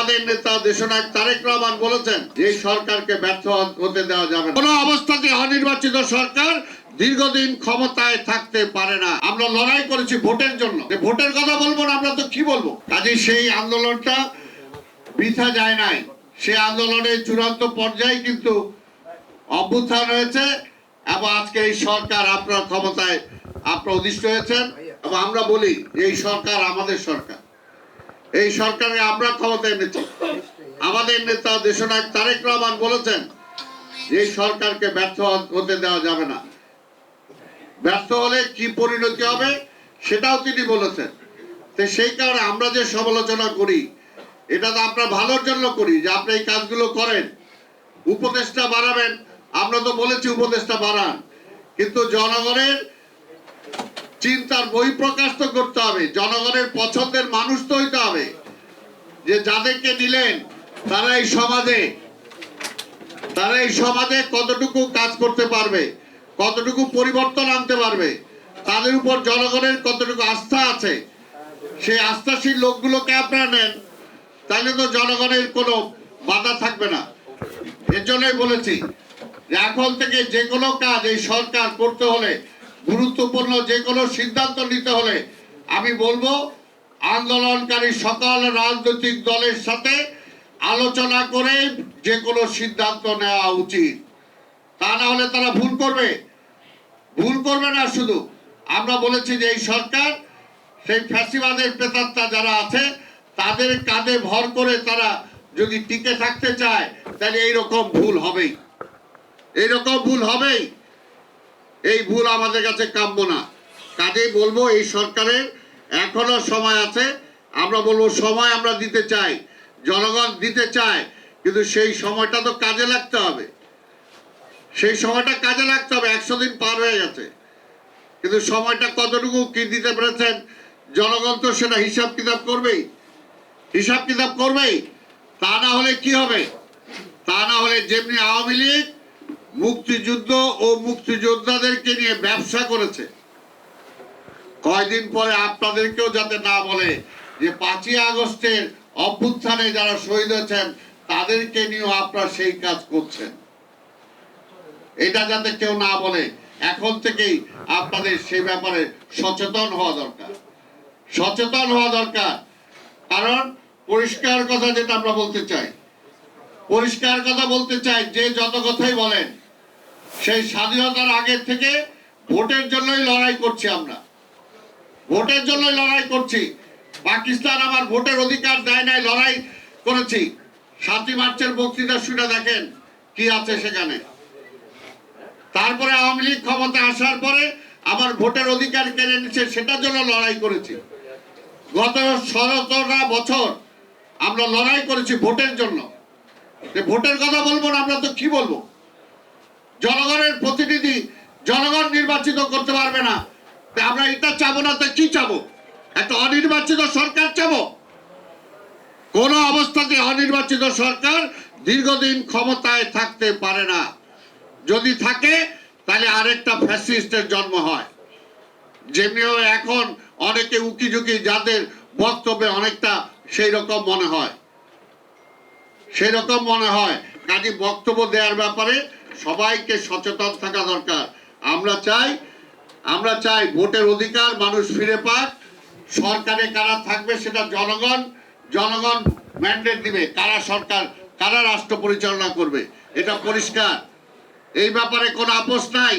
আমাদের নেতা দেশনায়ক তারেক রহমান বলেছেন, যে সরকারকে ব্যর্থ হতে দেওয়া যাবে। কোনো অবস্থাতে অনির্বাচিত সরকার দীর্ঘদিন ক্ষমতায় থাকতে পারে না। আমরা লড়াই করেছি ভোটের জন্য। ভোটের কথা বলব না, আমরা তো কি বলব? কাজে সেই আন্দোলনটা বৃথা যায় নাই। সে আন্দোলনের চূড়ান্ত পর্যায়ে কিন্তু অভ্যুত্থান হয়েছে এবং আজকে এই সরকার আপনার ক্ষমতায়, আপনার অধিষ্ঠ হয়েছেন। এবং আমরা বলি, এই সরকার আমাদের সরকার। এই সরকারে আমরা ক্ষমতায় এনেছি আমাদের নেতা দেশনায়ক তারেক রহমান বলেছেন, এই সরকারকে ব্যর্থ হতে দেওয়া যাবে না। ব্যর্থ হলে কি পরিণতি হবে সেটাও তিনি বলেছেন। তো সেই কারণে আমরা যে সমালোচনা করি, এটা তো আমরা ভালোর জন্য করি যে আপনি এই কাজগুলো করেন উপদেশটা বাড়াবেন, আমরা তো বলেছি উপদেশটা বাড়ান। কিন্তু জনগণের চিন্তার বই প্রকাশ তো করতে হবে। জনগণের পছন্দের মানুষ তো হইতে হবে। যে যাদেরকে দিলেন তারা এই সমাজে তারা এই সমাজে কতটুকু কাজ করতে পারবে, কতটুকু পরিবর্তন আনতে পারবে, তাদের উপর জনগণের কতটুকু আস্থা আছে, সেই আস্থাশীল লোকগুলোকে আপনারা নেন, তাহলে তো জনগণের কোনো বাধা থাকবে না। এর জন্যই বলেছি এখন থেকে যে কোনো কাজ এই সরকার করতে হলে গুরুত্বপূর্ণ যে কোনো সিদ্ধান্ত নিতে হলে আমি বলব, আন্দোলনকারী সকল রাজনৈতিক দলের সাথে আলোচনা করে যে কোনো সিদ্ধান্ত নেওয়া উচিত। তা না হলে তারা ভুল করবে। ভুল করবে না শুধু। আমরা বলেছি যে এই সরকার, সেই ফ্যাসিবাদের প্রেতাত্মা যারা আছে, তাদের কাঁধে ভর করে তারা যদি টিকে থাকতে চায়, তাহলে এইরকম ভুল হবেই। এইরকম ভুল হবেই। এই ভুল আমাদের কাছে কাম্য না। কাজেই বলব, এই সরকারের এখনও সময় আছে। আমরা বলব, সময় আমরা দিতে চাই, জনগণ দিতে চায়, কিন্তু সেই সময়টা তো কাজে লাগতে হবে। সেই সময়টা কাজে লাগতে হবে, একশো দিন পার হয়ে গেছে। কিন্তু সময়টা কতটুকু কি দিতে পেরেছেন, জনগণ তো সেটা হিসাব কিতাব করবেই। হিসাব কিতাব করবেই। তা না হলে কি হবে? তা না হলে যেমনি আওয়ামী লীগ মুক্তিযুদ্ধ ও মুক্তিযোদ্ধাদেরকে নিয়ে ব্যবসা করেছে। কয়দিন পরে আপনাদেরকেও যাতে না বলে যে পাঁচই আগস্টের অভ্যুত্থানে যারা শহীদ হয়েছেন, তাদেরকে নিয়েও আপনারা সেই কাজ করছেন। এটা যাতে কেউ না বলে, এখন থেকেই আপনাদের সেই ব্যাপারে সচেতন হওয়া দরকার। সচেতন হওয়া দরকার। কারণ পরিষ্কার কথা যেটা আমরা বলতে চাই, পরিষ্কার কথা বলতে চাই যে যত কথাই বলেন সেই স্বাধীনতার আগের থেকে ভোটের জন্যই লড়াই করছি আমরা। ভোটের জন্যই লড়াই করছি। পাকিস্তান আমার ভোটের অধিকার দেয় নাই, লড়াই করেছি। সাতই মার্চের বক্তৃতা শুনে দেখেন কি আছে সেখানে। তারপরে আওয়ামী লীগ ক্ষমতা আসার পরে আমার ভোটের অধিকার কেড়ে নিচ্ছে, সেটার জন্য লড়াই করেছি। গত সতেরোটা বছর আমরা লড়াই করেছি ভোটের জন্য। ভোটের কথা বলব না, আমরা তো কি বলব? জনগণের প্রতিনিধি জনগণ নির্বাচিত করতে পারবে না। আমরা এটা চাবো না, তো কি চাবো? একটা অনির্বাচিত সরকার চাবো? কোন অবস্থাতে অনির্বাচিত সরকার দীর্ঘদিন ক্ষমতায় থাকতে পারে না। যদি থাকে, তাহলে আরেকটা ফ্যাসিস্টের জন্ম হয়। যেমনিও এখন অনেকে উকি ঝুঁকি যাদের বক্তব্যে অনেকটা সেই রকম মনে হয়। সেই রকম মনে হয়। কাজে বক্তব্য দেওয়ার ব্যাপারে সবাইকে সচেতন থাকা দরকার। আমরা চাই আমরা চাই ভোটের অধিকার মানুষ ফিরে পাক। সরকারে কারা থাকবে সেটা জনগণ জনগণ ম্যান্ডেট দিবে কারা সরকার, কারা রাষ্ট্র পরিচালনা করবে। এটা পরিষ্কার। এই ব্যাপারে কোনো আপোষ নাই।